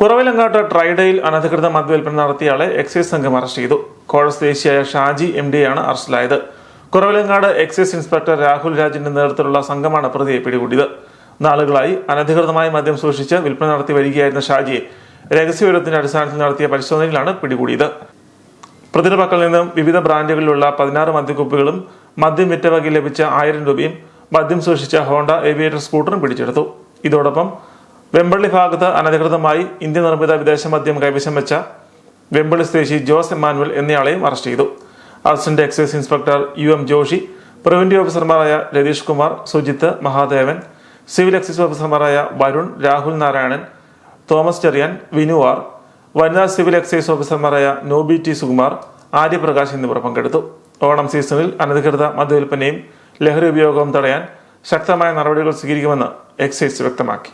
കുറവിലങ്ങാട്ട് ട്രൈഡയിൽ അനധികൃത മദ്യവിൽപ്പന നടത്തിയയാളെ എക്സൈസ് സംഘം അറസ്റ്റ് ചെയ്തു. കോഴ സ്വദേശിയായ ഷാജി എം ഡിയാണ് അറസ്റ്റിലായത്. കുറവിലങ്ങാട് എക്സൈസ് ഇൻസ്പെക്ടർ രാഹുൽ രാജിന്റെ നേതൃത്വത്തിലുള്ള സംഘമാണ് പ്രതിയെ പിടികൂടിയത്. നാളുകളായി അനധികൃതമായി മദ്യം സൂക്ഷിച്ച് വിൽപ്പന നടത്തി വരികയായിരുന്ന ഷാജിയെ രഹസ്യവിവരത്തിന്റെ അടിസ്ഥാനത്തിൽ നടത്തിയ പരിശോധനയിലാണ് പിടികൂടിയത്. പ്രതിയുടെ പക്കൽ നിന്നും വിവിധ ബ്രാൻഡുകളിലുള്ള പതിനാറ് മദ്യക്കുപ്പികളും മദ്യം വിറ്റ വകയിൽ ലഭിച്ച ആയിരം രൂപയും മദ്യം സൂക്ഷിച്ച ഹോണ്ട ഏവിയേറ്റർ സ്കൂട്ടറും പിടിച്ചെടുത്തു. ഇതോടൊപ്പം വെമ്പള്ളി ഭാഗത്ത് അനധികൃതമായി ഇന്ത്യ നിർമ്മിത വിദേശ മദ്യം കൈവശം വെച്ച വെമ്പള്ളി സ്വദേശി ജോസ് എമാനുവൽ എന്നയാളെയും അറസ്റ്റ് ചെയ്തു. Assistant excise inspector U M Joshy preventive ഓഫീസർമാരായ രതീഷ് കുമാർ സുജിത്ത് മഹാദേവൻ സിവിൽ എക്സൈസ് ഓഫീസർമാരായ വരുൺ രാഹുൽ നാരായണൻ തോമസ് ചെറിയാൻ വിനുവാർ വനിതാ സിവിൽ എക്സൈസ് ഓഫീസർമാരായ നോബി ടി സുകുമാർ ആര്യപ്രകാശ് എന്നിവർ പങ്കെടുത്തു. ഓണം സീസണിൽ അനധികൃത മദ്യവിൽപ്പനയും ലഹരി ഉപയോഗവും തടയാൻ ശക്തമായ നടപടികൾ സ്വീകരിക്കുമെന്ന് എക്സൈസ് വ്യക്തമാക്കി.